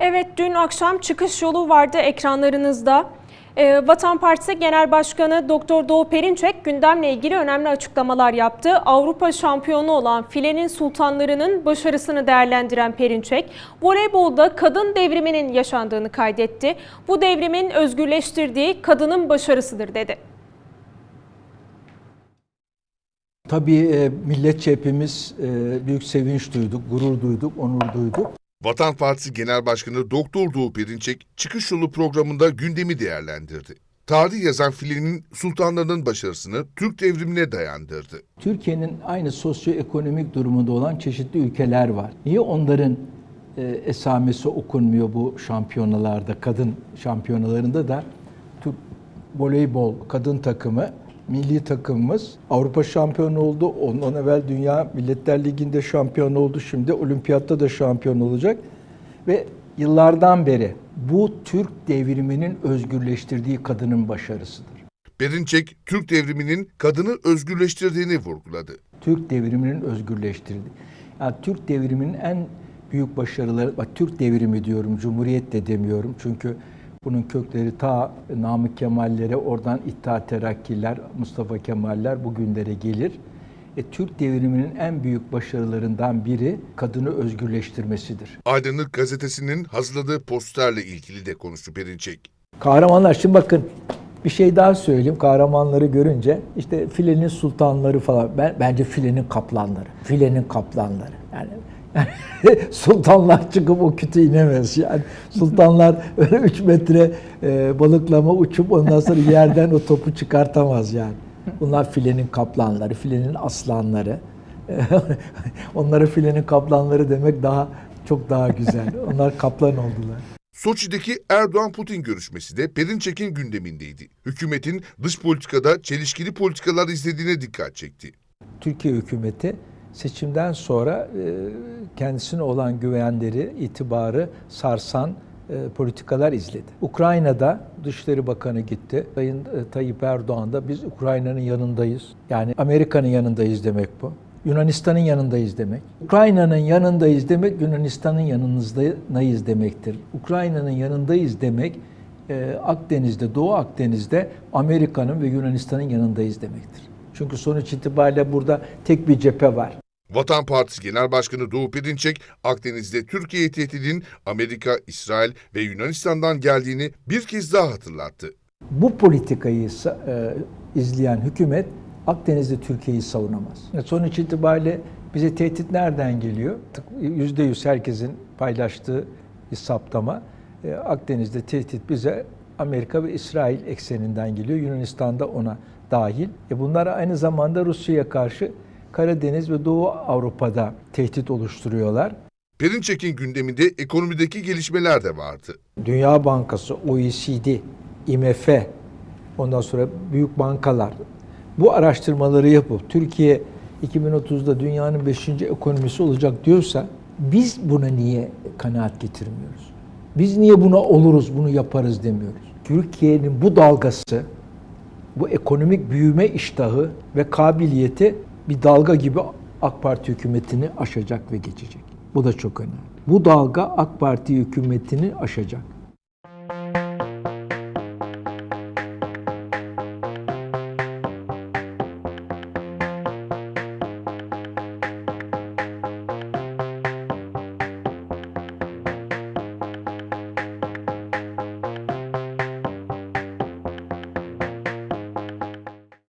Evet dün akşam çıkış yolu vardı ekranlarınızda. Ee, Vatan Partisi Genel Başkanı Doktor Doğu Perinçek gündemle ilgili önemli açıklamalar yaptı. Avrupa şampiyonu olan filenin sultanlarının başarısını değerlendiren Perinçek, voleybolda kadın devriminin yaşandığını kaydetti. Bu devrimin özgürleştirdiği kadının başarısıdır dedi. Tabii e, milletçe hepimiz e, büyük sevinç duyduk, gurur duyduk, onur duyduk. Vatan Partisi Genel Başkanı Doktor Doğu Perinçek çıkış yolu programında gündemi değerlendirdi. Tarih yazan filenin sultanlarının başarısını Türk devrimine dayandırdı. Türkiye'nin aynı sosyoekonomik durumunda olan çeşitli ülkeler var. Niye onların e, esamesi okunmuyor bu şampiyonalarda, kadın şampiyonalarında da Türk voleybol kadın takımı, milli takımımız Avrupa şampiyonu oldu. Ondan evvel Dünya Milletler Ligi'nde şampiyon oldu. Şimdi olimpiyatta da şampiyon olacak. Ve yıllardan beri bu Türk devriminin özgürleştirdiği kadının başarısıdır. Perinçek, Türk devriminin kadını özgürleştirdiğini vurguladı. Türk devriminin özgürleştirdi. Yani Türk devriminin en büyük başarıları, bak Türk devrimi diyorum, Cumhuriyet de demiyorum. Çünkü bunun kökleri ta Namık Kemallere, oradan İttihat Terakkiler, Mustafa Kemaller bugünlere gelir. E, Türk devriminin en büyük başarılarından biri kadını özgürleştirmesidir. Aydınlık gazetesinin hazırladığı posterle ilgili de konuştu Perinçek. Kahramanlar şimdi bakın bir şey daha söyleyeyim kahramanları görünce işte filenin sultanları falan ben bence filenin kaplanları filenin kaplanları yani, sultanlar çıkıp o kütü inemez yani sultanlar öyle 3 metre e, balıklama uçup ondan sonra yerden o topu çıkartamaz yani bunlar filenin kaplanları filenin aslanları onlara filenin kaplanları demek daha çok daha güzel onlar kaplan oldular. Soçi'deki Erdoğan-Putin görüşmesi de Perinçek'in gündemindeydi. Hükümetin dış politikada çelişkili politikalar izlediğine dikkat çekti. Türkiye hükümeti seçimden sonra e, kendisine olan güvenleri, itibarı sarsan e, politikalar izledi. Ukrayna'da Dışişleri Bakanı gitti. Sayın e, Tayyip Erdoğan da biz Ukrayna'nın yanındayız. Yani Amerika'nın yanındayız demek bu. Yunanistan'ın yanındayız demek. Ukrayna'nın yanındayız demek Yunanistan'ın yanınızdayız demektir. Ukrayna'nın yanındayız demek Akdeniz'de, Doğu Akdeniz'de Amerika'nın ve Yunanistan'ın yanındayız demektir. Çünkü sonuç itibariyle burada tek bir cephe var. Vatan Partisi Genel Başkanı Doğu Perinçek, Akdeniz'de Türkiye tehdidinin Amerika, İsrail ve Yunanistan'dan geldiğini bir kez daha hatırlattı. Bu politikayı e, izleyen hükümet Akdeniz'de Türkiye'yi savunamaz. Sonuç itibariyle bize tehdit nereden geliyor? Yüzde yüz herkesin paylaştığı bir saptama. E, Akdeniz'de tehdit bize Amerika ve İsrail ekseninden geliyor. Yunanistan da ona dahil. E bunlar aynı zamanda Rusya'ya karşı Karadeniz ve Doğu Avrupa'da tehdit oluşturuyorlar. Perinçek'in gündeminde ekonomideki gelişmeler de vardı. Dünya Bankası, OECD, IMF, ondan sonra büyük bankalar bu araştırmaları yapıp Türkiye 2030'da dünyanın 5. ekonomisi olacak diyorsa biz buna niye kanaat getirmiyoruz? Biz niye buna oluruz, bunu yaparız demiyoruz. Türkiye'nin bu dalgası, bu ekonomik büyüme iştahı ve kabiliyeti bir dalga gibi AK Parti hükümetini aşacak ve geçecek. Bu da çok önemli. Bu dalga AK Parti hükümetini aşacak.